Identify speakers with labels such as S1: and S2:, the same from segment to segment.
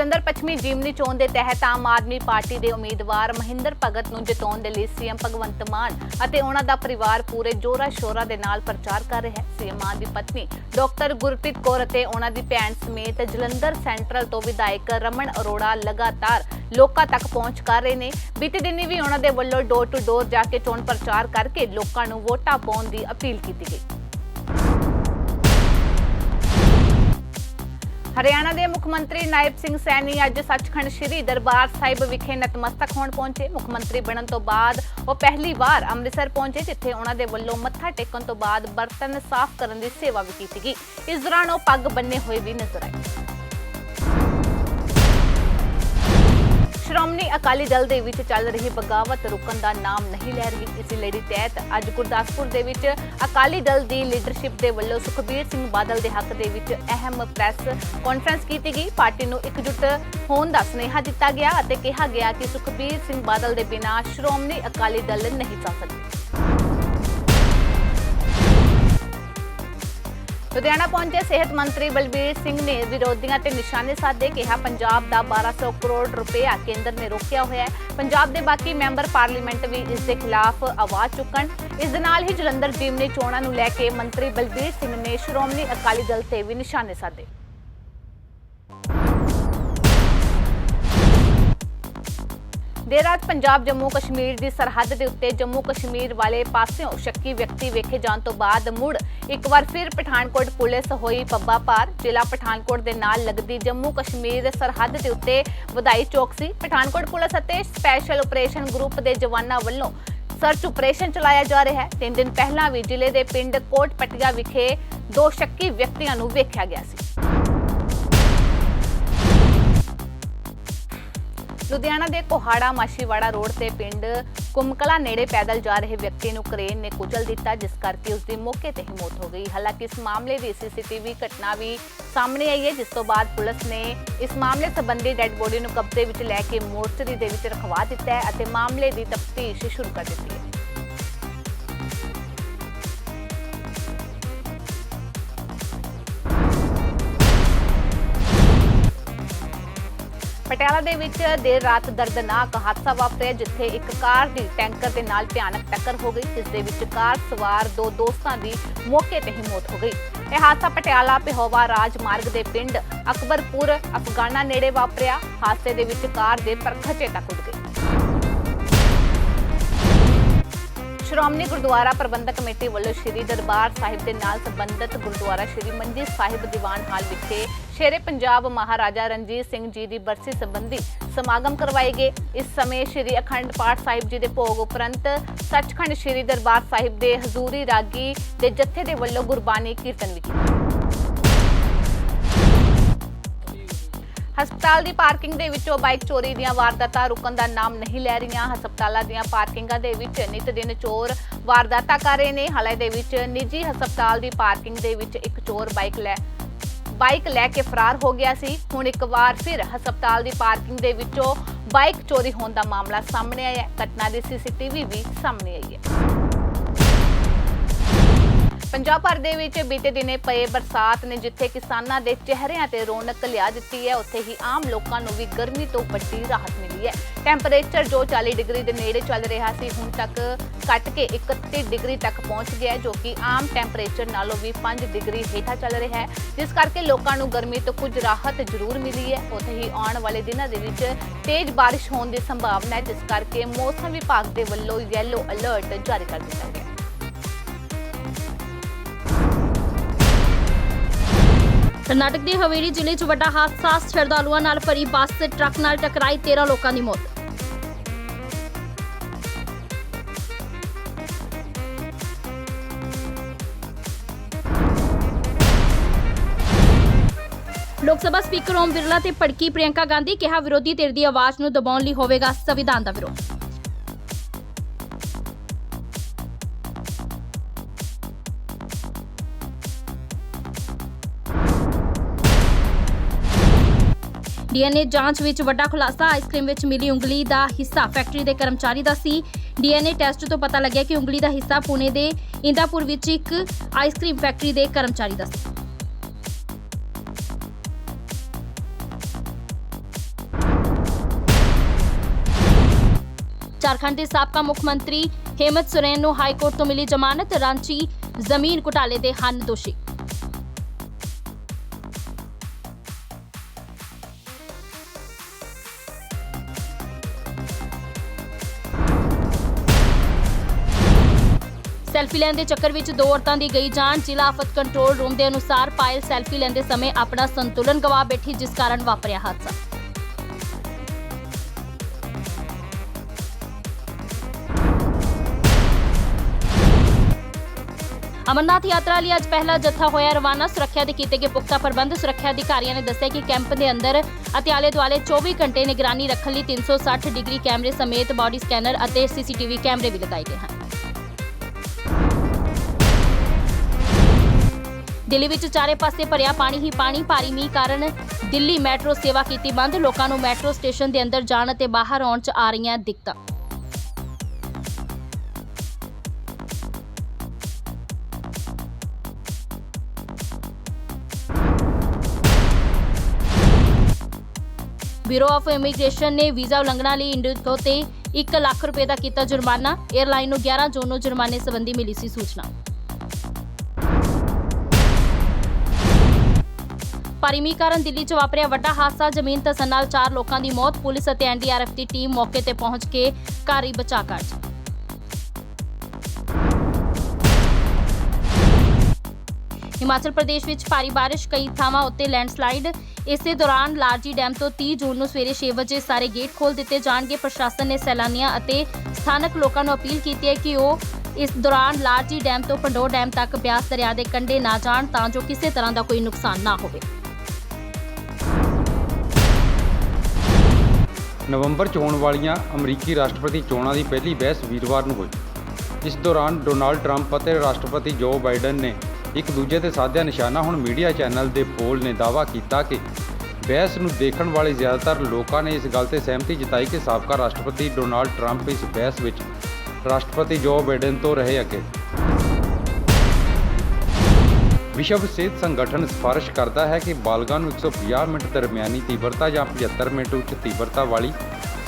S1: ਜਲੰਧਰ ਪੱਛਮੀ ਜਿਮਨੀ ਚੋਣ ਦੇ ਤਹਿਤ ਆਮ ਆਦਮੀ ਪਾਰਟੀ ਦੇ ਉਮੀਦਵਾਰ ਮਹਿੰਦਰ ਭਗਤ ਨੂੰ ਜਿਤਾਉਣ ਦੇ ਲਈ ਸੀਐਮ ਭਗਵੰਤ ਮਾਨ ਅਤੇ ਉਹਨਾਂ ਦਾ ਪਰਿਵਾਰ ਪੂਰੇ ਜੋਰਾ ਸ਼ੋਰਾ ਦੇ ਨਾਲ ਪ੍ਰਚਾਰ ਕਰ ਰਿਹਾ ਹੈ। ਸੀਐਮ ਮਾਨ ਦੀ ਪਤਨੀ ਡਾਕਟਰ ਗੁਰਪ੍ਰੀਤ ਕੌਰ ਅਤੇ ਉਹਨਾਂ ਦੀ ਭੈਣ ਸਮੇਤ ਜਲੰਧਰ ਸੈਂਟਰਲ ਤੋਂ ਵਿਧਾਇਕ ਰਮਨ ਅਰੋੜਾ ਲਗਾਤਾਰ ਲੋਕਾਂ ਤੱਕ ਪਹੁੰਚ ਕਰ ਰਹੇ ਨੇ। ਬੀਤੇ ਦਿਨੀ ਵੀ ਉਹਨਾਂ ਦੇ ਵੱਲੋਂ ਡੋਰ ਟੂ ਡੋਰ ਜਾ ਕੇ ਚੋਣ ਪ੍ਰਚਾਰ ਕਰਕੇ ਲੋਕਾਂ ਨੂੰ ਵੋਟਾਂ ਪਾਉਣ ਦੀ ਅਪੀਲ ਕੀਤੀ ਗਈ। ਹਰਿਆਣਾ ਦੇ ਮੁੱਖ ਮੰਤਰੀ ਨਾਇਬ ਸਿੰਘ ਸੈਣੀ ਅੱਜ ਸੱਚਖੰਡ ਸ੍ਰੀ ਦਰਬਾਰ ਸਾਹਿਬ ਵਿਖੇ ਨਤਮਸਤਕ ਹੋਣ ਪਹੁੰਚੇ। ਮੁੱਖ ਮੰਤਰੀ ਬਣਨ ਤੋਂ ਬਾਅਦ ਉਹ ਪਹਿਲੀ ਵਾਰ ਅੰਮ੍ਰਿਤਸਰ ਪਹੁੰਚੇ, ਜਿੱਥੇ ਉਹਨਾਂ ਦੇ ਵੱਲੋਂ ਮੱਥਾ ਟੇਕਣ ਤੋਂ ਬਾਅਦ ਬਰਤਨ ਸਾਫ਼ ਕਰਨ ਦੀ ਸੇਵਾ ਵੀ ਕੀਤੀ ਗਈ। ਇਸ ਦੌਰਾਨ ਉਹ ਪੱਗ ਬੰਨੇ ਹੋਏ ਵੀ ਨਜ਼ਰ ਆਏ। ਸ਼੍ਰੋਮਣੀ ਅਕਾਲੀ ਦਲ ਦੇ ਵਿੱਚ ਚੱਲ ਰਹੀ ਬਗਾਵਤ ਰੁਕਣ ਦਾ ਨਾਮ ਨਹੀਂ ਲੈ ਰਹੀ ਇਸ ਲੜੀ ਤਹਿਤ ਅੱਜ ਗੁਰਦਾਸਪੁਰ ਦੇ ਵਿੱਚ ਅਕਾਲੀ ਦਲ ਦੀ ਲੀਡਰਸ਼ਿਪ ਦੇ ਵੱਲੋਂ ਸੁਖਬੀਰ ਸਿੰਘ ਬਾਦਲ ਦੇ ਹੱਕ ਦੇ ਵਿੱਚ ਅਹਿਮ ਪ੍ਰੈਸ ਕਾਨਫਰੰਸ ਕੀਤੀ ਗਈ। ਪਾਰਟੀ ਨੂੰ ਇਕਜੁੱਟ ਹੋਣ ਦਾ ਸੁਨੇਹਾ ਦਿੱਤਾ ਗਿਆ ਅਤੇ ਕਿਹਾ ਗਿਆ ਕਿ ਸੁਖਬੀਰ ਸਿੰਘ ਬਾਦਲ ਦੇ ਬਿਨਾਂ ਸ਼੍ਰੋਮਣੀ ਅਕਾਲੀ ਦਲ ਨਹੀਂ ਚੱਲ ਸਕਦੀ। ਲੁਧਿਆਣਾ ਪਹੁੰਚੇ ਸਿਹਤ ਮੰਤਰੀ ਬਲਬੀਰ ਸਿੰਘ ਨੇ ਵਿਰੋਧੀਆਂ ਤੇ ਨਿਸ਼ਾਨੇ ਸਾਧੇ ਕਿਹਾ, ਪੰਜਾਬ ਦਾ 1200 ਕਰੋੜ ਰੁਪਇਆ ਕੇਂਦਰ ਨੇ ਰੋਕਿਆ ਹੋਇਆ ਹੈ। ਪੰਜਾਬ ਦੇ ਬਾਕੀ ਮੈਂਬਰ ਪਾਰਲੀਮੈਂਟ ਵੀ ਇਸ ਦੇ ਖਿਲਾਫ ਆਵਾਜ਼ ਚੁੱਕਣ। ਇਸ ਦੇ ਨਾਲ ਹੀ ਜਲੰਧਰ ਜੀਮਨੀ ਚੋਣਾਂ ਨੂੰ ਲੈ ਕੇ ਮੰਤਰੀ ਬਲਬੀਰ ਸਿੰਘ ਨੇ ਸ਼੍ਰੋਮਣੀ ਅਕਾਲੀ ਦਲ ਤੇ ਵੀ ਨਿਸ਼ਾਨੇ ਸਾਧੇ। ਦੇਰ ਰਾਤ ਪੰਜਾਬ ਜੰਮੂ ਕਸ਼ਮੀਰ ਦੀ ਸਰਹੱਦ ਦੇ ਉੱਤੇ ਜੰਮੂ ਕਸ਼ਮੀਰ ਵਾਲੇ ਪਾਸਿਓਂ ਸ਼ੱਕੀ ਵਿਅਕਤੀ ਵੇਖੇ ਜਾਣ ਤੋਂ ਬਾਅਦ ਮੁੜ ਇੱਕ ਵਾਰ ਫਿਰ ਪਠਾਨਕੋਟ ਪੁਲਿਸ ਹੋਈ ਪੱਬਾ ਪਾਰ। ਜ਼ਿਲ੍ਹਾ ਪਠਾਨਕੋਟ ਦੇ ਨਾਲ ਲੱਗਦੀ ਜੰਮੂ ਕਸ਼ਮੀਰ ਸਰਹੱਦ ਦੇ ਉੱਤੇ ਵਧਾਈ ਚੌਕਸੀ ਪਠਾਨਕੋਟ ਪੁਲਿਸ ਅਤੇ ਸਪੈਸ਼ਲ ਆਪਰੇਸ਼ਨ ਗਰੁੱਪ ਦੇ ਜਵਾਨਾਂ ਵੱਲੋਂ ਸਰਚ ਆਪਰੇਸ਼ਨ ਚਲਾਇਆ ਜਾ ਰਿਹਾ ਹੈ। ਤਿੰਨ ਦਿਨ ਪਹਿਲਾਂ ਵੀ ਜ਼ਿਲ੍ਹੇ ਦੇ ਪਿੰਡ ਕੋਟ ਪਟਿਆ ਵਿਖੇ ਦੋ ਸ਼ੱਕੀ ਵਿਅਕਤੀਆਂ ਨੂੰ ਵੇਖਿਆ ਗਿਆ ਸੀ। ਲੁਧਿਆਣਾ ਦੇ ਕੋਹਾੜਾ ਮਾਸ਼ੀਵਾੜਾ ਰੋਡ ਤੇ ਪਿੰਡ ਕੁਮਕਲਾ ਨੇੜੇ ਪੈਦਲ ਜਾ ਰਹੇ ਵਿਅਕਤੀ ਨੂੰ ਕ੍ਰੇਨ ਨੇ ਕੁਚਲ ਦਿੱਤਾ, ਜਿਸ ਕਰਕੇ ਉਸ ਦੀ ਮੌਕੇ ਤੇ ਹੀ ਮੌਤ ਹੋ ਗਈ। ਹਾਲਾਂਕਿ ਇਸ ਮਾਮਲੇ ਦੀ ਸੀਸੀਟੀਵੀ ਘਟਨਾ ਵੀ ਸਾਹਮਣੇ ਆਈ ਹੈ, ਜਿਸ ਤੋਂ ਬਾਅਦ ਪੁਲਿਸ ਨੇ ਇਸ ਮਾਮਲੇ ਸੰਬੰਧੀ ਡੈੱਡ ਬੋਡੀ ਨੂੰ ਕਬਜ਼ੇ ਵਿੱਚ ਲੈ ਕੇ ਮੋਰਚਰੀ ਦੇ ਵਿੱਚ ਰਖਵਾ ਦਿੱਤਾ ਹੈ ਅਤੇ ਮਾਮਲੇ ਦੀ ਤਫਤੀਸ਼ ਸ਼ੁਰੂ ਕਰ ਦਿੱਤੀ ਹੈ। ਪਟਿਆਲਾ ਦੇ ਵਿੱਚ ਦੇਰ ਰਾਤ ਦਰਦਨਾਕ ਹਾਦਸਾ ਵਾਪਰਿਆ, ਜਿੱਥੇ ਇੱਕ ਕਾਰ ਦੀ ਟੈਂਕਰ ਦੇ ਨਾਲ ਭਿਆਨਕ ਟੱਕਰ ਹੋ ਗਈ, ਜਿਸ ਦੇ ਵਿੱਚ ਕਾਰ ਸਵਾਰ ਦੋ ਦੋਸਤਾਂ ਦੀ ਮੌਕੇ ਤੇ ਹੀ ਮੌਤ ਹੋ ਗਈ। ਇਹ ਹਾਦਸਾ ਪਟਿਆਲਾ ਪਿਹੋਵਾ ਰਾਜਮਾਰਗ ਦੇ ਪਿੰਡ ਅਕਬਰਪੁਰ, ਅਫਗਾਨਾ ਨੇੜੇ ਵਾਪਰਿਆ। ਹਾਦਸੇ ਦੇ ਵਿੱਚ ਕਾਰ ਦੇ ਪਰਖਚੇ ਤੱਕ ਉੱਡ ਗਏ ਸ਼੍ਰੋਮਣੀ ਗੁਰਦੁਆਰਾ ਪ੍ਰਬੰਧਕ ਕਮੇਟੀ ਵੱਲੋਂ ਸ਼੍ਰੀ ਦਰਬਾਰ ਸਾਹਿਬ ਦੇ ਨਾਲ ਸੰਬੰਧਿਤ ਗੁਰਦੁਆਰਾ ਸ਼੍ਰੀ ਮੰਜੀ ਸਾਹਿਬ ਦੀਵਾਨ ਹਾਲ ਵਿਖੇ ਸ਼ੇਰੇ ਪੰਜਾਬ ਮਹਾਰਾਜਾ ਰਣਜੀਤ ਸਿੰਘ ਜੀ ਦੀ ਬਰਸੀ ਸੰਬੰਧੀ ਸਮਾਗਮ ਕਰਵਾਏ ਗਏ। ਇਸ ਸਮੇਂ ਸ਼੍ਰੀ ਅਖੰਡ ਪਾਠ ਸਾਹਿਬ ਜੀ ਦੇ ਭੋਗ ਉਪਰੰਤ ਸੱਚਖੰਡ ਸ਼੍ਰੀ ਦਰਬਾਰ ਸਾਹਿਬ ਦੇ ਹਜ਼ੂਰੀ ਰਾਗੀ ਦੇ ਜਥੇ ਦੇ ਵੱਲੋਂ ਗੁਰਬਾਣੀ ਕੀਰਤਨ ਵੀ ਕੀਤਾ। ਹਸਪਤਾਲ ਦੀ ਪਾਰਕਿੰਗ ਦੇ ਵਿੱਚੋਂ ਬਾਈਕ ਚੋਰੀ ਦੀਆਂ ਵਾਰਦਾਤਾਂ ਰੁਕਣ ਦਾ ਨਾਮ ਨਹੀਂ ਲੈ ਰਹੀਆਂ। ਹਸਪਤਾਲਾਂ ਦੀਆਂ ਪਾਰਕਿੰਗਾਂ ਦੇ ਵਿੱਚ ਨਿਤ ਦਿਨ ਚੋਰ ਵਾਰਦਾਤਾਂ ਕਰ ਰਹੇ ਨੇ। ਹਾਲੇ ਦੇ ਵਿੱਚ ਨਿੱਜੀ ਹਸਪਤਾਲ ਦੀ ਪਾਰਕਿੰਗ ਦੇ ਵਿੱਚ ਇੱਕ ਚੋਰ ਬਾਈਕ ਲੈ ਬਾਈਕ ਲੈ ਕੇ ਫਰਾਰ ਹੋ ਗਿਆ ਸੀ। ਹੁਣ ਇੱਕ ਵਾਰ ਫਿਰ ਹਸਪਤਾਲ ਦੀ ਪਾਰਕਿੰਗ ਦੇ ਵਿੱਚੋਂ ਬਾਈਕ ਚੋਰੀ ਹੋਣ ਦਾ ਮਾਮਲਾ ਸਾਹਮਣੇ ਆਇਆ ਘਟਨਾ ਦੀ ਸੀਸੀਟੀਵੀ ਵੀ ਸਾਹਮਣੇ ਆਈ ਹੈ। ਪੰਜਾਬ ਭਰ ਦੇ ਵਿੱਚ ਬੀਤੇ ਦਿਨੇ ਪਏ ਬਰਸਾਤ ਨੇ ਜਿੱਥੇ ਕਿਸਾਨਾਂ ਦੇ ਚਿਹਰਿਆਂ ਤੇ ਰੌਣਕ ਲਿਆ ਦਿੱਤੀ ਹੈ, ਉੱਥੇ ਹੀ ਆਮ ਲੋਕਾਂ ਨੂੰ ਵੀ ਗਰਮੀ ਤੋਂ ਵੱਡੀ ਰਾਹਤ ਮਿਲੀ ਹੈ। ਟੈਂਪਰੇਚਰ ਜੋ 40 ਡਿਗਰੀ ਦੇ ਨੇੜੇ ਚੱਲ ਰਿਹਾ ਸੀ, ਹੁਣ ਤੱਕ ਘਟ ਕੇ 31 ਡਿਗਰੀ ਤੱਕ ਪਹੁੰਚ ਗਿਆ ਹੈ, ਜੋ ਕਿ ਆਮ ਟੈਂਪਰੇਚਰ ਨਾਲੋਂ ਵੀ 5 ਡਿਗਰੀ ਹੇਠਾਂ ਚੱਲ ਰਿਹਾ ਹੈ। ਜਿਸ ਕਰਕੇ ਲੋਕਾਂ ਨੂੰ ਗਰਮੀ ਤੋਂ ਕੁਝ ਰਾਹਤ ਜ਼ਰੂਰ ਮਿਲੀ ਹੈ। ਉੱਥੇ ਹੀ ਆਉਣ ਵਾਲੇ ਦਿਨਾਂ ਦੇ ਵਿੱਚ ਤੇਜ਼ ਬਾਰਿਸ਼ ਹੋਣ ਦੀ ਸੰਭਾਵਨਾ ਹੈ, ਜਿਸ ਕਰਕੇ ਮੌਸਮ ਵਿਭਾਗ ਦੇ ਵੱਲੋਂ ਯੈਲੋ ਅਲਰਟ ਜਾਰੀ ਕਰ ਦਿੱਤਾ ਗਿਆ
S2: ਕਰਨਾਟਕ ਦੇ ਹਵੇਲੀ ਜ਼ਿਲ੍ਹੇ 'ਚ ਵੱਡਾ ਹਾਦਸਾ। ਸ਼ਰਧਾਲੂਆਂ ਨਾਲ ਭਰੀ ਬੱਸ ਤੇ ਟਰੱਕ ਨਾਲ ਟਕਰਾਈ 13 ਲੋਕਾਂ ਦੀ ਮੌਤ। ਲੋਕ ਸਭਾ ਸਪੀਕਰ ਓਮ ਬਿਰਲਾ ਤੇ ਭੜਕੀ ਪ੍ਰਿਯੰਕਾ ਗਾਂਧੀ ਕਿਹਾ, ਵਿਰੋਧੀ ਧਿਰ ਦੀ ਆਵਾਜ਼ ਨੂੰ ਦਬਾਉਣ ਲਈ ਹੋਵੇਗਾ ਸੰਵਿਧਾਨ ਦਾ ਵਿਰੋਧ। ਡੀਐਨਏ ਜਾਂਚ ਵਿੱਚ ਵੱਡਾ ਖੁਲਾਸਾ। ਆਈਸਕ੍ਰੀਮ ਵਿੱਚ ਮਿਲੀ ਉਂਗਲੀ ਦਾ ਹਿੱਸਾ। ਫੈਕਟਰੀ ਦੇ ਕਰਮਚਾਰੀ ਦਾ ਸੀ। ਡੀਐਨਏ ਟੈਸਟ ਤੋਂ ਪਤਾ ਲੱਗਿਆ ਕਿ ਉਂਗਲੀ ਦਾ ਹਿੱਸਾ ਪੁणे ਦੇ ਇੰਦਾਪੁਰ ਵਿੱਚ ਇੱਕ ਆਈਸਕ੍ਰੀਮ ਫੈਕਟਰੀ ਦੇ ਕਰਮਚਾਰੀ ਦਾ ਸੀ। झारखंड के सबका मुख्यमंत्री हेमंत सोरेन ਨੂੰ ਹਾਈ ਕੋਰਟ ਤੋਂ ਮਿਲੀ ਜ਼ਮਾਨਤ। ਰਾਂਚੀ ਜ਼ਮੀਨ ਘੁਟਾਲੇ ਦੇ ਹਨ ਦੋਸ਼ੀ। ਸੈਲਫੀ ਲੈਣ ਦੇ ਚੱਕਰ ਵਿੱਚ ਦੋ ਔਰਤਾਂ ਦੀ ਗਈ ਜਾਨ। ਜ਼ਿਲ੍ਹਾ ਆਫਤ ਕੰਟਰੋਲ ਰੂਮ ਦੇ ਅਨੁਸਾਰ ਪਾਇਲ ਸੈਲਫੀ ਲੈਂਦੇ ਸਮੇਂ ਆਪਣਾ ਸੰਤੁਲਨ ਗਵਾ ਬੈਠੀ, ਜਿਸ ਕਾਰਨ ਵਾਪਰਿਆ ਹਾਦਸਾ। ਅਮਰਨਾਥ ਯਾਤਰਾ ਲਈ ਅੱਜ ਪਹਿਲਾ ਜੱਥਾ ਹੋਇਆ ਰਵਾਨਾ। ਸੁਰੱਖਿਆ ਦੇ ਕੀਤੇ ਗਏ ਪੁਖਤਾ ਪ੍ਰਬੰਧ ਸੁਰੱਖਿਆ ਅਧਿਕਾਰੀਆਂ ਨੇ ਦੱਸਿਆ ਕਿ ਕੈਂਪ ਦੇ ਅੰਦਰ ਅਤੇ ਆਲੇ ਦੁਆਲੇ 24 ਘੰਟੇ ਨਿਗਰਾਨੀ ਰੱਖਣ ਲਈ 360 ਡਿਗਰੀ ਕੈਮਰੇ ਸਮੇਤ ਬਾਡੀ ਸਕੈਨਰ ਅਤੇ ਸੀਸੀਟੀਵੀ ਕੈਮਰੇ ਵੀ ਲਗਾਏ ਗਏ ਹਨ। ਦਿੱਲੀ ਵਿੱਚ ਚਾਰੇ ਪਾਸੇ ਭਰਿਆ ਪਾਣੀ ਹੀ ਪਾਣੀ, ਭਾਰੀ ਮੀਂਹ ਕਾਰਨ ਦਿੱਲੀ ਮੈਟਰੋ ਸੇਵਾ ਕੀਤੀ ਬੰਦ। ਲੋਕਾਂ ਨੂੰ ਮੈਟਰੋ ਸਟੇਸ਼ਨ ਦੇ ਅੰਦਰ ਜਾਣ ਅਤੇ ਬਾਹਰ ਆਉਣ 'ਚ ਆ ਰਹੀਆਂ ਦਿੱਕਤਾਂ। ਬਿਊਰੋ ਆਫ ਇਮੀਗ੍ਰੇਸ਼ਨ ਨੇ ਵੀਜ਼ਾ ਉਲੰਘਣਾ ਲਈ ਇੰਡੀਗੋ ਤੇ 1 ਲੱਖ ਰੁਪਏ ਦਾ ਕੀਤਾ ਜੁਰਮਾਨਾ। 에ਅਰਲਾਈਨ ਨੂੰ 11 ਜੂਨ ਨੂੰ ਜੁਰਮਾਨੇ ਸੰਬੰਧੀ ਮਿਲੀ ਸੀ ਸੂਚਨਾ। ਭਾਰੀ ਕਾਰਨ ਦਿੱਲੀ 'ਚ ਵਾਪਰਿਆ ਵੱਡਾ ਹਾਦਸਾ। ਜ਼ਮੀਨ ਧਸਣ ਨਾਲ 4 ਲੋਕਾਂ ਦੀ ਮੌਤ। ਪੁਲਿਸ ਅਤੇ ਐਨਡੀਆਰਐਫ ਦੀ ਟੀਮ ਮੌਕੇ ਤੇ ਪਹੁੰਚ ਕੇ ਕਾਰੀ ਬਚਾਅ ਕਾਰਜ। ਹਿਮਾਚਲ ਪ੍ਰਦੇਸ਼ ਵਿੱਚ ਭਾਰੀ ਬਾਰਿਸ਼, ਕਈ ਥਾਵਾਂ ਉੱਤੇ ਲੈਂਡਸਲਾਈਡ। ਇਸੇ ਦੌਰਾਨ ਲਾਰਜੀ ਡੈਮ ਤੋਂ 30 ਜੂਨ ਨੂੰ ਸਵੇਰੇ 6 ਵਜੇ ਸਾਰੇ ਗੇਟ ਖੋਲ ਦਿੱਤੇ ਜਾਣਗੇ। ਪ੍ਰਸ਼ਾਸਨ ਨੇ ਸੈਲਾਨੀਆਂ ਅਤੇ ਸਥਾਨਕ ਲੋਕਾਂ ਨੂੰ ਅਪੀਲ ਕੀਤੀ ਹੈ ਕਿ ਉਹ ਇਸ ਦੌਰਾਨ ਲਾਰਜੀ ਡੈਮ ਤੋਂ ਪੰਡੋ ਡੈਮ ਤੱਕ ਬਿਆਸ ਦਰਿਆ ਦੇ ਕੰਢੇ ਨਾ ਜਾਣ ਤਾਂ ਜੋ ਕਿਸੇ ਤਰ੍ਹਾਂ ਦਾ ਕੋਈ ਨੁਕਸਾਨ ਨਾ ਹੋਵੇ।
S3: ਨਵੰਬਰ 'ਚ ਹੋਣ ਵਾਲੀਆਂ ਅਮਰੀਕੀ ਰਾਸ਼ਟਰਪਤੀ ਚੋਣਾਂ ਦੀ ਪਹਿਲੀ ਬਹਿਸ ਵੀਰਵਾਰ ਨੂੰ ਹੋਈ। ਇਸ ਦੌਰਾਨ ਡੋਨਾਲਡ ਟਰੰਪ ਅਤੇ ਰਾਸ਼ਟਰਪਤੀ ਜੋ ਬਾਈਡਨ ਨੇ ਇੱਕ ਦੂਜੇ ਤੇ ਸਾਧਿਆ ਨਿਸ਼ਾਨਾ ਹੁਣ ਮੀਡੀਆ ਚੈਨਲ ਦੇ ਪੋਲ ਨੇ ਦਾਅਵਾ ਕੀਤਾ ਕਿ ਬਹਿਸ ਨੂੰ ਦੇਖਣ ਵਾਲੇ ਜ਼ਿਆਦਾਤਰ ਲੋਕਾਂ ਨੇ ਇਸ ਗੱਲ ਤੇ ਸਹਿਮਤੀ ਜਤਾਈ ਕਿ ਸਾਬਕਾ ਰਾਸ਼ਟਰਪਤੀ ਡੋਨਾਲਡ ਟਰੰਪ ਇਸ ਬਹਿਸ ਵਿੱਚ ਰਾਸ਼ਟਰਪਤੀ ਜੋ ਬਾਈਡਨ ਤੋਂ ਰਹੇ ਅੱਗੇ। ਵਿਸ਼ਵ ਸਿਹਤ ਸੰਗਠਨ ਸਿਫਾਰਿਸ਼ ਕਰਦਾ ਹੈ ਕਿ ਬਾਲਗਾਂ ਨੂੰ 150 ਮਿੰਟ ਦਰਮਿਆਨੀ ਤੀਬਰਤਾ ਜਾਂ 75 ਮਿੰਟ ਉੱਚ ਤੀਬਰਤਾ ਵਾਲੀ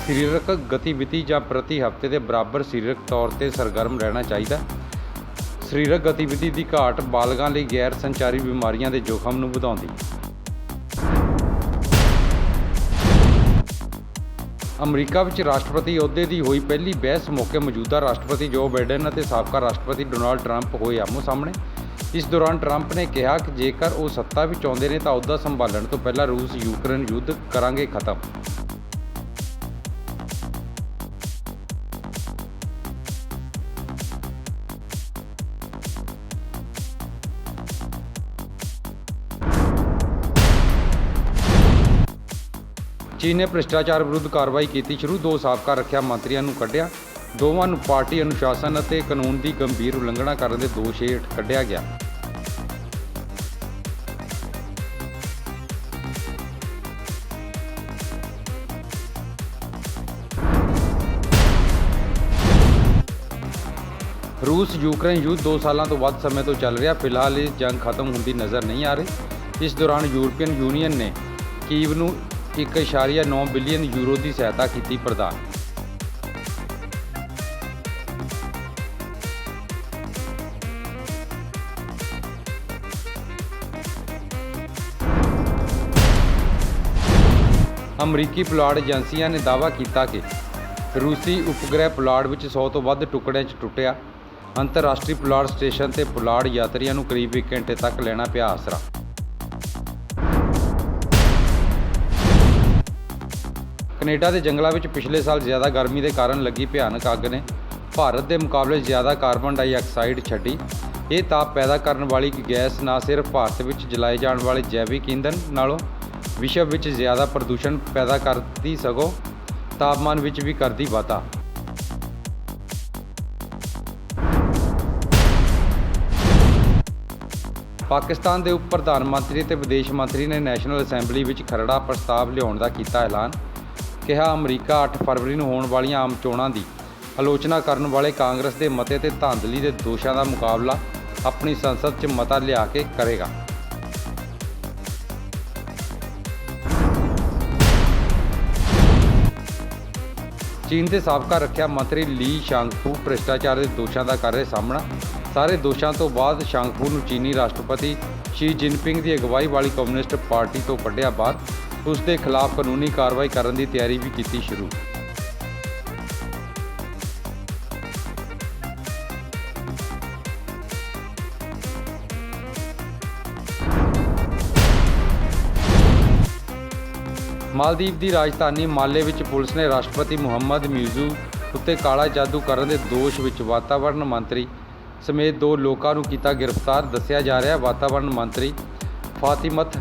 S3: ਸਰੀਰਕ ਗਤੀਵਿਧੀ ਜਾਂ ਪ੍ਰਤੀ ਹਫ਼ਤੇ ਦੇ ਬਰਾਬਰ ਸਰੀਰਕ ਤੌਰ ਤੇ ਸਰਗਰਮ ਰਹਿਣਾ ਚਾਹੀਦਾ ਸਰੀਰਕ ਗਤੀਵਿਧੀ ਦੀ ਘਾਟ ਬਾਲਗਾਂ ਲਈ ਗੈਰ ਸੰਚਾਰੀ ਬਿਮਾਰੀਆਂ ਦੇ ਜੋਖਮ ਨੂੰ ਵਧਾਉਂਦੀ ਅਮਰੀਕਾ ਵਿੱਚ ਰਾਸ਼ਟਰਪਤੀ ਅਹੁਦੇ ਦੀ ਹੋਈ ਪਹਿਲੀ ਬਹਿਸ ਮੌਕੇ ਮੌਜੂਦਾ ਰਾਸ਼ਟਰਪਤੀ ਜੋ ਬਾਈਡਨ ਅਤੇ ਸਾਬਕਾ ਰਾਸ਼ਟਰਪਤੀ ਡੋਨਾਲਡ ਟਰੰਪ ਹੋਏ ਆਮੋ ਸਾਹਮਣੇ। ਇਸ ਦੌਰਾਨ ਟਰੰਪ ਨੇ ਕਿਹਾ ਕਿ ਜੇਕਰ ਉਹ ਸੱਤਾ ਵਿੱਚ ਆਉਂਦੇ ਨੇ ਤਾਂ ਅਹੁਦਾ ਸੰਭਾਲਣ ਤੋਂ ਪਹਿਲਾਂ ਰੂਸ, ਯੂਕਰੇਨ ਯੁੱਧ ਕਰਾਂਗੇ ਖਤਮ। ਚੀਨ ਨੇ ਭ੍ਰਿਸ਼ਟਾਚਾਰ ਵਿਰੁੱਧ ਕਾਰਵਾਈ ਕੀਤੀ ਸ਼ੁਰੂ, ਦੋ ਸਾਬਕਾ ਰੱਖਿਆ ਮੰਤਰੀਆਂ ਨੂੰ ਕੱਢਿਆ। ਦੋਵਾਂ ਨੂੰ ਪਾਰਟੀ ਅਨੁਸ਼ਾਸਨ ਅਤੇ ਕਾਨੂੰਨ ਦੀ ਗੰਭੀਰ ਉਲੰਘਣਾ ਕਰਨ ਦੇ ਦੋਸ਼ ਹੇਠ ਕੱਢਿਆ ਗਿਆ। ਰੂਸ ਯੂਕਰੇਨ ਯੁੱਧ 2 ਸਾਲਾਂ ਤੋਂ ਵੱਧ ਸਮੇਂ ਤੋਂ ਚੱਲ ਰਿਹਾ। ਫਿਲਹਾਲ ਇਹ ਜੰਗ ਖਤਮ ਹੁੰਦੀ ਨਜ਼ਰ ਨਹੀਂ ਆ ਰਹੀ। ਇਸ ਦੌਰਾਨ ਯੂਰਪੀਅਨ ਯੂਨੀਅਨ ਨੇ ਕੀਵ ਨੂੰ 1.9 ਬਿਲੀਅਨ ਯੂਰੋ ਦੀ ਸਹਾਇਤਾ ਕੀਤੀ ਪ੍ਰਦਾਨ। ਅਮਰੀਕੀ ਪੁਲਾੜ ਏਜੰਸੀਆਂ ਨੇ ਦਾਅਵਾ ਕੀਤਾ ਕਿ ਰੂਸੀ ਉਪਗ੍ਰਹਿ ਪੁਲਾੜ ਵਿੱਚ 100 ਤੋਂ ਵੱਧ ਟੁਕੜਿਆਂ 'ਚ ਟੁੱਟਿਆ। ਅੰਤਰਰਾਸ਼ਟਰੀ ਪੁਲਾੜ ਸਟੇਸ਼ਨ ਤੇ ਪੁਲਾੜ ਯਾਤਰੀਆਂ ਨੂੰ ਕਰੀਬ 1 ਘੰਟੇ ਤੱਕ ਲੈਣਾ ਪਿਆ ਆਸਰਾ। ਕੈਨੇਡਾ ਦੇ ਜੰਗਲਾਂ ਵਿੱਚ ਪਿਛਲੇ ਸਾਲ ਜ਼ਿਆਦਾ ਗਰਮੀ ਦੇ ਕਾਰਨ ਲੱਗੀ ਭਿਆਨਕ ਅੱਗ ਨੇ ਭਾਰਤ ਦੇ ਮੁਕਾਬਲੇ ਜ਼ਿਆਦਾ ਕਾਰਬਨ ਡਾਈਆਕਸਾਈਡ ਛੱਡੀ। ਇਹ ਤਾਪ ਪੈਦਾ ਕਰਨ ਵਾਲੀ ਗੈਸ ਨਾ ਸਿਰਫ ਭਾਰਤ ਵਿੱਚ ਜਲਾਏ ਜਾਣ ਵਾਲੇ ਜੈਵਿਕ ਈਂਧਨ ਨਾਲੋਂ ਵਿਸ਼ਵ ਵਿੱਚ ਜ਼ਿਆਦਾ ਪ੍ਰਦੂਸ਼ਣ ਪੈਦਾ ਕਰਦੀ ਸਗੋਂ ਤਾਪਮਾਨ ਵਿੱਚ ਵੀ ਕਰਦੀ ਵਾਧਾ। ਪਾਕਿਸਤਾਨ ਦੇ ਉਪ ਪ੍ਰਧਾਨ ਮੰਤਰੀ ਤੇ ਵਿਦੇਸ਼ ਮੰਤਰੀ ਨੇ ਨੈਸ਼ਨਲ ਅਸੈਂਬਲੀ ਵਿੱਚ ਖਰੜਾ ਪ੍ਰਸਤਾਵ ਲਿਆਉਣ ਦਾ ਕੀਤਾ ਐਲਾਨ। ਕਿਹਾ, ਅਮਰੀਕਾ 8 ਫਰਵਰੀ ਨੂੰ ਹੋਣ ਵਾਲੀਆਂ ਆਮ ਚੋਣਾਂ ਦੀ ਆਲੋਚਨਾ ਕਰਨ ਵਾਲੇ ਕਾਂਗਰਸ ਦੇ ਮਤੇ ਤੇ ਧਾਂਦਲੀ ਦੇ ਦੋਸ਼ਾਂ ਦਾ ਮੁਕਾਬਲਾ ਆਪਣੀ ਸੰਸਦ 'ਚ ਮਤਾ ਲਿਆ ਕੇ ਕਰੇਗਾ। ਚੀਨ ਦੇ ਸਾਬਕਾ ਰੱਖਿਆ ਮੰਤਰੀ ਲੀ ਸ਼ਾਂਗਫੂ ਭ੍ਰਿਸ਼ਟਾਚਾਰ ਦੇ ਦੋਸ਼ਾਂ ਦਾ ਕਰ ਰਹੇ ਸਾਹਮਣਾ। ਸਾਰੇ ਦੋਸ਼ਾਂ ਤੋਂ ਬਾਅਦ ਸ਼ਾਂਗਫੂ ਨੂੰ ਚੀਨੀ ਰਾਸ਼ਟਰਪਤੀ ਸ਼ੀ ਜਿਨਪਿੰਗ ਦੀ ਅਗਵਾਈ ਵਾਲੀ ਕਮਿਊਨਿਸਟ ਪਾਰਟੀ ਤੋਂ ਕੱਢਿਆ ਬਾਅਦ ਉਸ ਦੇ ਖਿਲਾਫ ਕਾਨੂੰਨੀ ਕਾਰਵਾਈ ਕਰਨ ਦੀ ਤਿਆਰੀ ਵੀ ਕੀਤੀ ਸ਼ੁਰੂ। ਮਾਲਦੀਵ ਦੀ ਰਾਜਧਾਨੀ ਮਾਲੇ ਵਿੱਚ ਪੁਲਿਸ ਨੇ ਰਾਸ਼ਟਰਪਤੀ ਮੁਹੰਮਦ ਮਿਊਜ਼ੂ ਉੱਤੇ ਕਾਲਾ ਜਾਦੂ ਕਰਨ ਦੇ ਦੋਸ਼ ਵਿੱਚ ਵਾਤਾਵਰਣ ਮੰਤਰੀ ਸਮੇਤ ਦੋ ਲੋਕਾਂ ਨੂੰ ਕੀਤਾ ਗ੍ਰਿਫਤਾਰ। ਦੱਸਿਆ ਜਾ ਰਿਹਾ, ਵਾਤਾਵਰਣ ਮੰਤਰੀ ਫਾਤਿਮਤ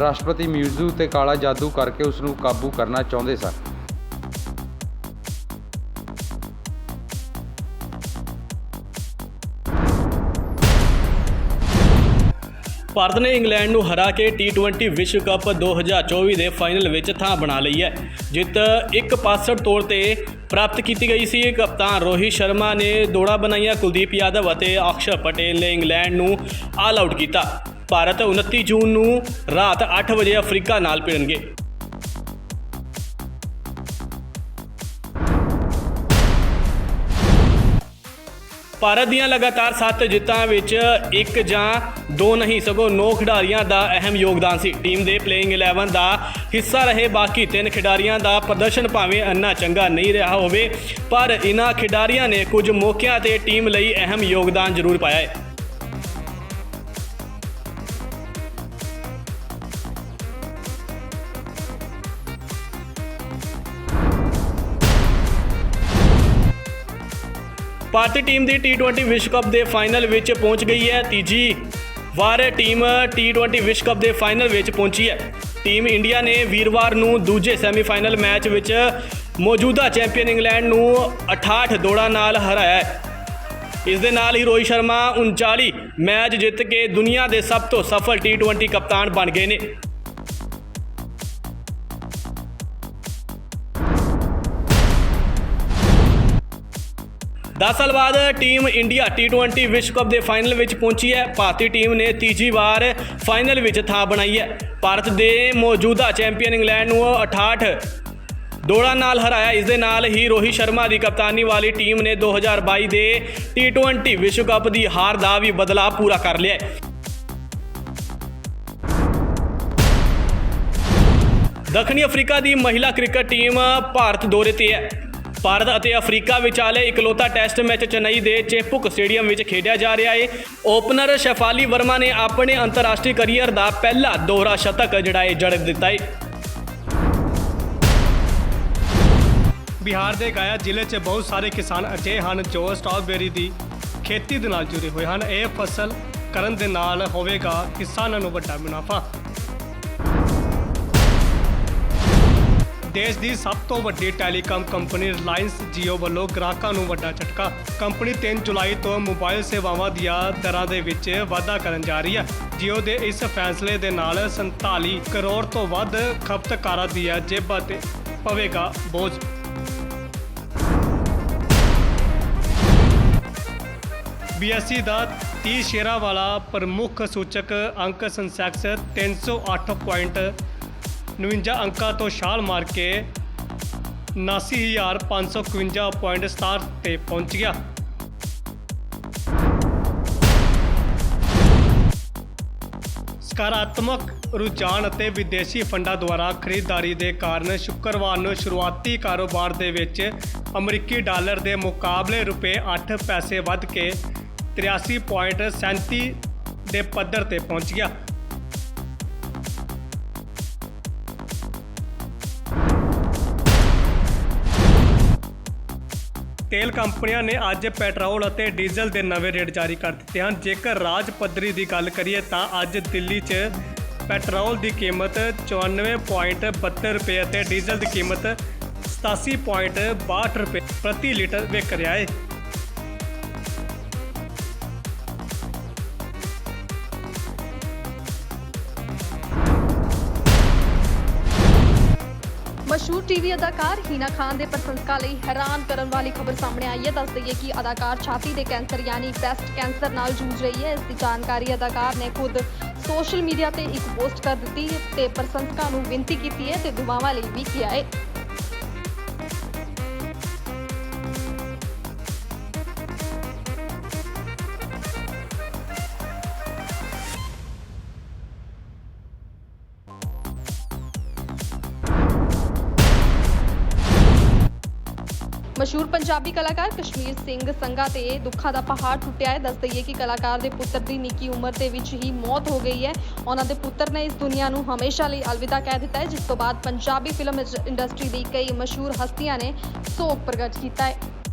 S3: ਰਾਸ਼ਟਰਪਤੀ ਮਿਊਜ਼ੂ ਤੇ ਕਾਲਾ ਜਾਦੂ ਕਰਕੇ ਉਸ ਨੂੰ ਕਾਬੂ ਕਰਨਾ ਚਾਹੁੰਦੇ ਸਨ।
S4: ਭਾਰਤ ਨੇ ਇੰਗਲੈਂਡ ਨੂੰ ਹਰਾ ਕੇ T20 ਵਿਸ਼ਵ ਕੱਪ 2024 ਦੇ ਫਾਈਨਲ ਵਿੱਚ ਥਾਂ ਬਣਾ ਲਈ ਹੈ। ਜਿੱਤ ਇੱਕ ਪਾਸੜ ਤੌਰ ਤੇ ਪ੍ਰਾਪਤ ਕੀਤੀ ਗਈ ਸੀ। ਕਪਤਾਨ ਰੋਹਿਤ ਸ਼ਰਮਾ ਨੇ ਦੌੜਾਂ ਬਣਾਈਆਂ ਕੁਲਦੀਪ ਯਾਦਵ ਅਤੇ ਅਕਸ਼ਰ ਪਟੇਲ ਨੇ ਇੰਗਲੈਂਡ ਨੂੰ ਆਲ ਆਊਟ ਕੀਤਾ। ਭਾਰਤ 29 ਜੂਨ ਨੂੰ ਰਾਤ 8 ਵਜੇ ਅਫਰੀਕਾ ਨਾਲ ਭਿੜਨਗੇ। ਭਾਰਤ ਦੀਆਂ ਲਗਾਤਾਰ 7 ਜਿੱਤਾਂ ਵਿੱਚ ਇੱਕ ਜਾਂ ਦੋ ਨਹੀਂ, ਸਗੋਂ 9 ਖਿਡਾਰੀਆਂ ਦਾ ਅਹਿਮ ਯੋਗਦਾਨ ਸੀ। ਟੀਮ ਦੇ ਪਲੇਇੰਗ 11 ਦਾ ਹਿੱਸਾ ਰਹੇ ਬਾਕੀ ਤਿੰਨ ਖਿਡਾਰੀਆਂ ਦਾ ਪ੍ਰਦਰਸ਼ਨ ਭਾਵੇਂ ਇੰਨਾ ਚੰਗਾ ਨਹੀਂ ਰਿਹਾ ਹੋਵੇ, ਪਰ ਇਨ੍ਹਾਂ ਖਿਡਾਰੀਆਂ ਨੇ ਕੁਝ ਮੌਕਿਆਂ ਤੇ ਟੀਮ ਲਈ ਅਹਿਮ ਯੋਗਦਾਨ ਜ਼ਰੂਰ ਪਾਇਆ ਹੈ। ਭਾਰਤੀ ਟੀਮ ਦੀ T20 ਵਿਸ਼ਵ ਕੱਪ ਦੇ ਫਾਈਨਲ ਵਿੱਚ ਪਹੁੰਚ ਗਈ ਹੈ। ਤੀਜੀ ਵਾਰ ਟੀਮ T20 ਵਿਸ਼ਵ ਕੱਪ ਦੇ ਫਾਈਨਲ ਵਿੱਚ ਪਹੁੰਚੀ ਹੈ। ਟੀਮ ਇੰਡੀਆ ਨੇ ਵੀਰਵਾਰ ਨੂੰ ਦੂਜੇ ਸੈਮੀਫਾਈਨਲ ਮੈਚ ਵਿੱਚ ਮੌਜੂਦਾ ਚੈਂਪੀਅਨ ਇੰਗਲੈਂਡ ਨੂੰ 68 ਦੌੜਾਂ ਨਾਲ ਹਰਾਇਆ ਹੈ। ਇਸ ਦੇ ਨਾਲ ਹੀ ਰੋਹਿਤ ਸ਼ਰਮਾ 39 ਮੈਚ ਜਿੱਤ ਕੇ ਦੁਨੀਆ ਦੇ ਸਭ ਤੋਂ ਸਫਲ T20 ਕਪਤਾਨ ਬਣ ਗਏ ਨੇ। ਦਸ ਸਾਲ ਬਾਅਦ ਟੀਮ ਇੰਡੀਆ T20 ਵਿਸ਼ਵ ਕੱਪ ਦੇ ਫਾਈਨਲ ਵਿੱਚ ਪਹੁੰਚੀ ਹੈ। ਭਾਰਤੀ ਟੀਮ ਨੇ ਤੀਜੀ ਵਾਰ ਫਾਈਨਲ ਵਿੱਚ ਥਾਂ ਬਣਾਈ ਹੈ। ਭਾਰਤ ਦੇ ਮੌਜੂਦਾ ਚੈਂਪੀਅਨ ਇੰਗਲੈਂਡ ਨੂੰ 68 ਦੌੜਾਂ ਨਾਲ ਹਰਾਇਆ। ਇਸ ਦੇ ਨਾਲ ਹੀ ਰੋਹਿਤ ਸ਼ਰਮਾ ਦੀ ਕਪਤਾਨੀ ਵਾਲੀ ਟੀਮ ਨੇ 2022 ਦੇ T20 ਵਿਸ਼ਵ ਕੱਪ ਦੀ ਹਾਰ ਦਾ ਵੀ ਬਦਲਾਅ ਪੂਰਾ ਕਰ ਲਿਆ ਹੈ। ਦੱਖਣੀ ਅਫਰੀਕਾ ਦੀ ਮਹਿਲਾ ਕ੍ਰਿਕਟ ਟੀਮ ਭਾਰਤ ਦੌਰੇ ਤੇ ਹੈ। ਭਾਰਤ ਅਤੇ ਅਫਰੀਕਾ ਵਿਚਾਲੇ ਇਕਲੌਤਾ ਟੈਸਟ ਮੈਚ ਚੇਨਈ ਦੇ ਚੇਪੁਕ ਸਟੇਡੀਅਮ ਵਿੱਚ ਖੇਡਿਆ ਜਾ ਰਿਹਾ ਹੈ ਓਪਨਰ ਸ਼ੈਫਾਲੀ ਵਰਮਾ ਨੇ ਆਪਣੇ ਅੰਤਰਰਾਸ਼ਟਰੀ ਕਰੀਅਰ ਦਾ ਪਹਿਲਾ ਦੋਹਰਾ ਸ਼ਤਕ ਜਿਹੜਾ ਹੈ ਜੜ ਦਿੱਤਾ ਹੈ
S5: ਬਿਹਾਰ ਦੇ ਗਾਇਆ ਜ਼ਿਲ੍ਹੇ 'ਚ ਬਹੁਤ ਸਾਰੇ ਕਿਸਾਨ ਅਜਿਹੇ ਹਨ ਜੋ ਸਟ੍ਰਾਬੇਰੀ ਦੀ ਖੇਤੀ ਦੇ ਨਾਲ ਜੁੜੇ ਹੋਏ ਹਨ। ਇਹ ਫਸਲ ਕਰਨ ਦੇ ਨਾਲ ਹੋਵੇਗਾ ਕਿਸਾਨਾਂ ਨੂੰ ਵੱਡਾ ਮੁਨਾਫਾ। ਦੇਸ਼ ਦੀ ਸਭ ਤੋਂ ਵੱਡੀ ਟੈਲੀਕਾਮ ਕੰਪਨੀ ਰਿਲਾਇੰਸ Jio ਵੱਲੋਂ ਗ੍ਰਾਹਕਾਂ ਨੂੰ ਵੱਡਾ ਝਟਕਾ। ਕੰਪਨੀ 3 ਜੁਲਾਈ ਤੋਂ ਮੋਬਾਈਲ ਸੇਵਾਵਾਂ ਦੀਆਂ ਦਰਾਂ ਦੇ ਵਿੱਚ ਵਾਧਾ ਕਰਨ ਜਾ ਰਹੀ ਹੈ। Jio ਦੇ ਇਸ ਫੈਸਲੇ ਦੇ ਨਾਲ 47 ਕਰੋੜ ਤੋਂ ਵੱਧ ਖਪਤਕਾਰਾਂ ਦੀਆਂ ਜੇਬਾਂ ਤੇ ਪਵੇਗਾ ਬੋਝ। ਬੀਐਸਸੀ ਦਾ 30 ਸ਼ੇਰਾਂ ਵਾਲਾ ਪ੍ਰਮੁੱਖ ਸੂਚਕ ਅੰਕ ਸੈਂਸੈਕਸ 308.59 ਅੰਕਾਂ ਤੋਂ ਛਾਲ ਮਾਰ ਕੇ 79551.67 ਤੇ ਪਹੁੰਚ ਗਿਆ। ਸਕਾਰਾਤਮਕ ਰੁਝਾਨ ਅਤੇ ਵਿਦੇਸ਼ੀ ਫੰਡਾਂ ਦੁਆਰਾ ਖਰੀਦਦਾਰੀ ਦੇ ਕਾਰਨ ਸ਼ੁੱਕਰਵਾਰ ਨੂੰ ਸ਼ੁਰੂਆਤੀ ਕਾਰੋਬਾਰ ਦੇ ਵਿੱਚ ਅਮਰੀਕੀ ਡਾਲਰ ਦੇ ਮੁਕਾਬਲੇ ਰੁਪਏ 8 ਪੈਸੇ ਵੱਧ ਕੇ 83.37 ਦੇ ਪੱਧਰ ਤੇ ਪਹੁੰਚ ਗਿਆ। ਤੇਲ ਕੰਪਨੀਆਂ ਨੇ ਅੱਜ ਪੈਟਰੋਲ ਅਤੇ ਡੀਜ਼ਲ ਦੇ ਨਵੇਂ ਰੇਟ ਜਾਰੀ ਕਰ ਦਿੱਤੇ ਹਨ। ਜੇਕਰ ਰਾਜ ਪੱਧਰੀ ਦੀ ਗੱਲ ਕਰੀਏ ਤਾਂ ਅੱਜ ਦਿੱਲੀ 'ਚ ਪੈਟਰੋਲ ਦੀ ਕੀਮਤ 94.72 ਰੁਪਏ ਅਤੇ ਡੀਜ਼ਲ ਦੀ ਕੀਮਤ 87.62 ਰੁਪਏ ਪ੍ਰਤੀ ਲੀਟਰ ਵਿਕ ਰਿਹਾ ਹੈ।
S6: ਟੀਵੀ ਅਦਾਕਾਰ ਹੀਨਾ ਖਾਨ ਦੇ ਪ੍ਰਸ਼ੰਸਕਾਂ ਲਈ ਹੈਰਾਨ ਕਰਨ ਵਾਲੀ ਖਬਰ ਸਾਹਮਣੇ ਆਈ ਹੈ। ਦੱਸ ਦਈਏ ਕਿ ਅਦਾਕਾਰ ਛਾਤੀ ਦੇ ਕੈਂਸਰ ਯਾਨੀ ਬ੍ਰੈਸਟ ਕੈਂਸਰ ਨਾਲ ਜੂਝ ਰਹੀ ਹੈ। ਇਸ ਦੀ ਜਾਣਕਾਰੀ ਅਦਾਕਾਰ ਨੇ ਖੁਦ ਸੋਸ਼ਲ ਮੀਡੀਆ ਤੇ ਇੱਕ ਪੋਸਟ ਕਰ ਦਿੱਤੀ ਤੇ ਪ੍ਰਸ਼ੰਸਕਾਂ ਨੂੰ ਬੇਨਤੀ ਕੀਤੀ ਹੈ ਤੇ ਦੁਆਵਾਂ ਲਈ ਵੀ ਕਿਹਾ ਹੈ। ਮਸ਼ਹੂਰ ਪੰਜਾਬੀ ਕਲਾਕਾਰ ਕਸ਼ਮੀਰ ਸਿੰਘ ਸੰਘਾ ਤੇ ਦੁੱਖਾਂ ਦਾ ਪਹਾੜ ਟੁੱਟਿਆ ਹੈ। ਦੱਸ ਦਈਏ ਕਿ ਕਲਾਕਾਰ ਦੇ ਪੁੱਤਰ ਦੀ ਨਿੱਕੀ ਉਮਰ ਦੇ ਵਿੱਚ ਹੀ ਮੌਤ ਹੋ ਗਈ ਹੈ। ਉਹਨਾਂ ਦੇ ਪੁੱਤਰ ਨੇ ਇਸ ਦੁਨੀਆ ਨੂੰ ਹਮੇਸ਼ਾ ਲਈ ਅਲਵਿਦਾ ਕਹਿ ਦਿੱਤਾ ਹੈ, ਜਿਸ ਤੋਂ ਬਾਅਦ ਪੰਜਾਬੀ ਫਿਲਮ ਇੰਡਸਟਰੀ ਦੀ ਕਈ ਮਸ਼ਹੂਰ ਹਸਤੀਆਂ ਨੇ ਸੋਗ ਪ੍ਰਗਟ ਕੀਤਾ ਹੈ।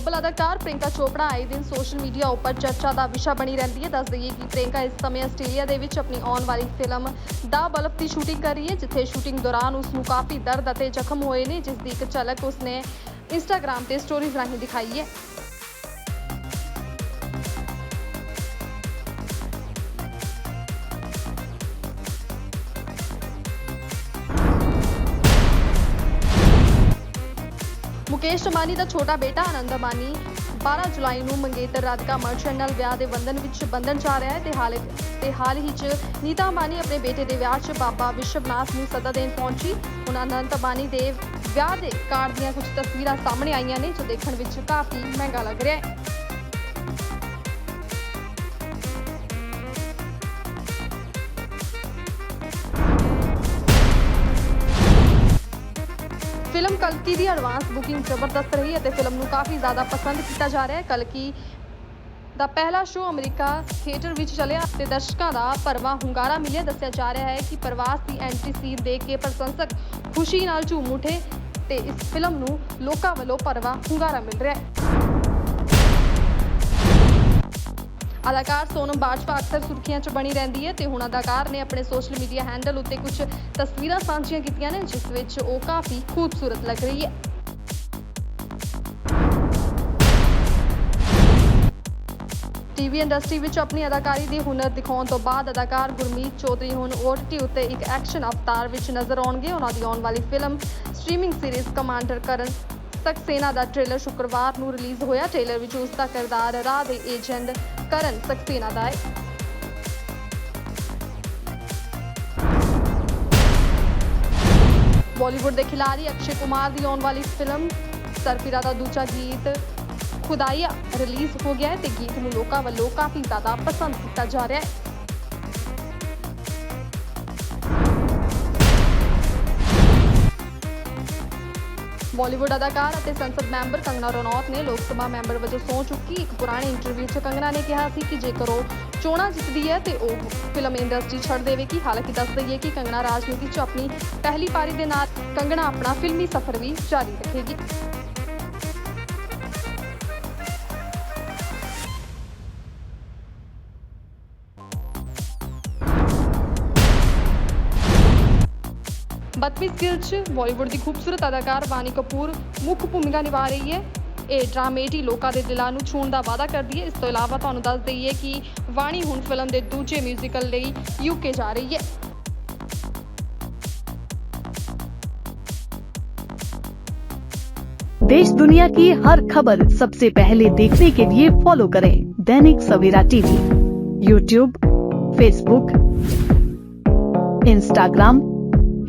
S6: ਗਲੋਬਲ ਅਦਾਕਾਰ ਪ੍ਰਿੰਕਾ ਚੋਪੜਾ ਆਏ ਦਿਨ ਸੋਸ਼ਲ ਮੀਡੀਆ ਉੱਪਰ ਚਰਚਾ ਦਾ ਵਿਸ਼ਾ ਬਣੀ ਰਹਿੰਦੀ ਹੈ। ਦੱਸ ਦਈਏ ਕਿ ਪ੍ਰਿੰਕਾ ਇਸ ਸਮੇਂ ਆਸਟ੍ਰੇਲੀਆ ਦੇ ਵਿੱਚ ਆਪਣੀ ਆਉਣ ਵਾਲੀ ਫਿਲਮ ਦਾ ਬਲਬ ਦੀ ਸ਼ੂਟਿੰਗ ਕਰ ਰਹੀ ਹੈ, ਜਿੱਥੇ ਸ਼ੂਟਿੰਗ ਦੌਰਾਨ ਉਸ ਨੂੰ ਕਾਫੀ ਦਰਦ ਅਤੇ ਜ਼ਖਮ ਹੋਏ ਨੇ, ਜਿਸ ਦੀ ਇੱਕ ਝਲਕ ਉਸਨੇ ਇੰਸਟਾਗ੍ਰam ਤੇ ਸਟੋਰੀਜ਼ ਰਾਹੀਂ ਦਿਖਾਈ ਹੈ। ਮੁਕੇਸ਼ ਅੰਬਾਨੀ ਦਾ ਛੋਟਾ ਬੇਟਾ ਆਨੰਦ ਅੰਬਾਨੀ 12 ਜੁਲਾਈ ਨੂੰ ਮੰਗੇਤਰ ਰਾਧਿਕਾ ਮਰਚੈਂਟ ਨਾਲ ਵਿਆਹ ਦੇ ਬੰਧਨ ਵਿੱਚ ਬੰਧਨ ਜਾ ਰਿਹਾ ਹੈ ਤੇ ਹਾਲ ਤੇ ਹਾਲ ਹੀ 'ਚ ਨੀਤਾ ਅੰਬਾਨੀ ਆਪਣੇ ਬੇਟੇ ਦੇ ਵਿਆਹ 'ਚ ਬਾਬਾ ਵਿਸ਼ਵਨਾਥ ਨੂੰ ਸੱਦਾ ਦੇਣ ਪਹੁੰਚੀ। ਹੁਣ ਅਨੰਤ ਅੰਬਾਨੀ ਦੇ ਵਿਆਹ ਦੇ ਕਾਰਡ ਦੀਆਂ ਕੁਝ ਤਸਵੀਰਾਂ ਸਾਹਮਣੇ ਆਈਆਂ ਨੇ, ਜੋ ਦੇਖਣ ਵਿੱਚ ਕਾਫੀ ਮਹਿੰਗਾ ਲੱਗ ਰਿਹਾ ਹੈ। ਫਿਲਮ ਕਲਕੀ ਦੀ ਐਡਵਾਂਸ ਬੁਕਿੰਗ ਜ਼ਬਰਦਸਤ ਰਹੀ ਅਤੇ ਫਿਲਮ ਨੂੰ ਕਾਫੀ ਜ਼ਿਆਦਾ ਪਸੰਦ ਕੀਤਾ ਜਾ ਰਿਹਾ ਹੈ। ਕਲਕੀ ਦਾ ਪਹਿਲਾ ਸ਼ੋਅ ਅਮਰੀਕਾ ਥੀਏਟਰ ਵਿੱਚ ਚੱਲਿਆ ਤੇ ਦਰਸ਼ਕਾਂ ਦਾ ਭਰਵਾਂ ਹੁੰਗਾਰਾ ਮਿਲਿਆ। ਦੱਸਿਆ ਜਾ ਰਿਹਾ ਹੈ ਕਿ ਪ੍ਰਵਾਸ ਦੀ ਐਂਟਰੀ ਸੀਨ ਦੇਖ ਕੇ ਪ੍ਰਸ਼ੰਸਕ ਖੁਸ਼ੀ ਨਾਲ ਝੂਮ ਉਠੇ ਤੇ ਇਸ ਫਿਲਮ ਨੂੰ ਲੋਕਾਂ ਵੱਲੋਂ ਭਰਵਾਂ ਹੁੰਗਾਰਾ ਮਿਲ ਰਿਹਾ ਹੈ। ਅਦਾਕਾਰ ਸੋਨਮ ਬਾਜਵਾ ਅਕਸਰ ਸੁਰਖੀਆਂ 'ਚ ਬਣੀ ਰਹਿੰਦੀ ਹੈ ਤੇ ਹੁਣ ਅਦਾਕਾਰ ਨੇ ਆਪਣੇ ਸੋਸ਼ਲ ਮੀਡੀਆ ਹੈਂਡਲ ਉੱਤੇ ਕੁਝ ਤਸਵੀਰਾਂ ਸਾਂਝੀਆਂ ਕੀਤੀਆਂ ਨੇ, ਜਿਸ ਵਿੱਚ ਉਹ ਕਾਫੀ ਖੂਬਸੂਰਤ ਲੱਗ ਰਹੀ ਹੈ। ਟੀਵੀ ਇੰਡਸਟਰੀ ਵਿੱਚ ਆਪਣੀ ਅਦਾਕਾਰੀ ਦੀ ਹੁਨਰ ਦਿਖਾਉਣ ਤੋਂ ਬਾਅਦ ਅਦਾਕਾਰ ਗੁਰਮੀਤ ਚੌਧਰੀ ਹੁਣ OTT ਉੱਤੇ ਇੱਕ ਐਕਸ਼ਨ ਅਵਤਾਰ ਵਿੱਚ ਨਜ਼ਰ ਆਉਣਗੇ। ਉਹਨਾਂ ਦੀ ਆਉਣ ਵਾਲੀ ਫਿਲਮ ਸਟ੍ਰੀਮਿੰਗ ਸੀਰੀਜ਼ ਕਮਾਂਡਰ ਕਰਨ ਸਕਸੇਨਾ ਦਾ ਟ੍ਰੇਲਰ ਸ਼ੁੱਕਰਵਾਰ ਨੂੰ ਰਿਲੀਜ਼ ਹੋਇਆ। ਟ੍ਰੇਲਰ ਵਿੱਚ ਉਸ ਦਾ ਕਿਰਦਾਰ ਰਾਹ ਦੇ ਏਜੰਟ ਕਰਨ ਸਕਸੇਨਾ ਦਾ ਹੈ ਬਾਲੀਵੁੱਡ ਦੇ ਖਿਡਾਰੀ ਅਕਸ਼ੇ ਕੁਮਾਰ ਦੀ ਆਉਣ ਵਾਲੀ ਫਿਲਮ ਸਰਫਿਰਾ ਦਾ ਦੂਜਾ ਗੀਤ ਖੁਦਾਈਆ ਰਿਲੀਜ਼ ਹੋ ਗਿਆ ਹੈ ਤੇ ਗੀਤ ਨੂੰ ਲੋਕਾਂ ਵੱਲੋਂ ਕਾਫੀ ਜ਼ਿਆਦਾ ਪਸੰਦ ਕੀਤਾ ਜਾ ਰਿਹਾ ਹੈ। ਬਾਲੀਵੁੱਡ ਅਦਾਕਾਰ ਅਤੇ ਸੰਸਦ ਮੈਂਬਰ ਕੰਗਨਾ ਰਣੌਤ ਨੇ ਲੋਕ ਸਭਾ ਮੈਂਬਰ ਵਜੋਂ ਸਹੁੰ ਚੁੱਕੀ ਇੱਕ ਪੁਰਾਣੇ ਇੰਟਰਵਿਊ 'ਚ ਕੰਗਨਾ ਨੇ ਕਿਹਾ ਸੀ ਕਿ ਜੇਕਰ ਉਹ ਚੋਣਾਂ ਜਿੱਤਦੀ ਹੈ ਤੇ ਉਹ ਫਿਲਮ ਇੰਡਸਟਰੀ ਛੱਡ ਦੇਵੇਗੀ। ਹਾਲਾਂਕਿ ਦੱਸ ਦਈਏ ਕਿ ਕੰਗਨਾ ਰਾਜਨੀਤੀ 'ਚ ਆਪਣੀ ਪਹਿਲੀ ਪਾਰੀ ਦੇ ਨਾਲ ਕੰਗਨਾ ਆਪਣਾ ਫਿਲਮੀ ਸਫ਼ਰ ਵੀ ਜਾਰੀ ਰੱਖੇਗੀ। ਬਤਮੀਜ਼ ਗਿਲ 'ਚ ਬਾਲੀਵੁੱਡ ਦੀ ਖੂਬਸੂਰਤ ਅਦਾਕਾਰ ਵਾਨੀ ਕਪੂਰ ਮੁੱਖ ਭੂਮਿਕਾ ਨਿਭਾ ਰਹੀ ਹੈ ਇਹ ਡਰਾਮੇਟੀ ਲੋਕਾਂ ਦੇ ਦਿਲਾਂ ਨੂੰ ਛੂਹਣ ਦਾ ਵਾਅਦਾ ਕਰਦੀ ਹੈ ਇਸ ਤੋਂ ਇਲਾਵਾ ਤੁਹਾਨੂੰ ਦੱਸ ਦਈਏ ਕਿ ਵਾਣੀ ਹੁਣ ਫਿਲਮ ਦੇ ਦੂਜੇ ਮਿਊਜ਼ੀਕਲ ਲਈ ਯੂਕੇ ਜਾ ਰਹੀ ਹੈ
S7: देश दुनिया की हर खबर सबसे पहले देखने के लिए फॉलो करें Dainik Savera TV YouTube Facebook Instagram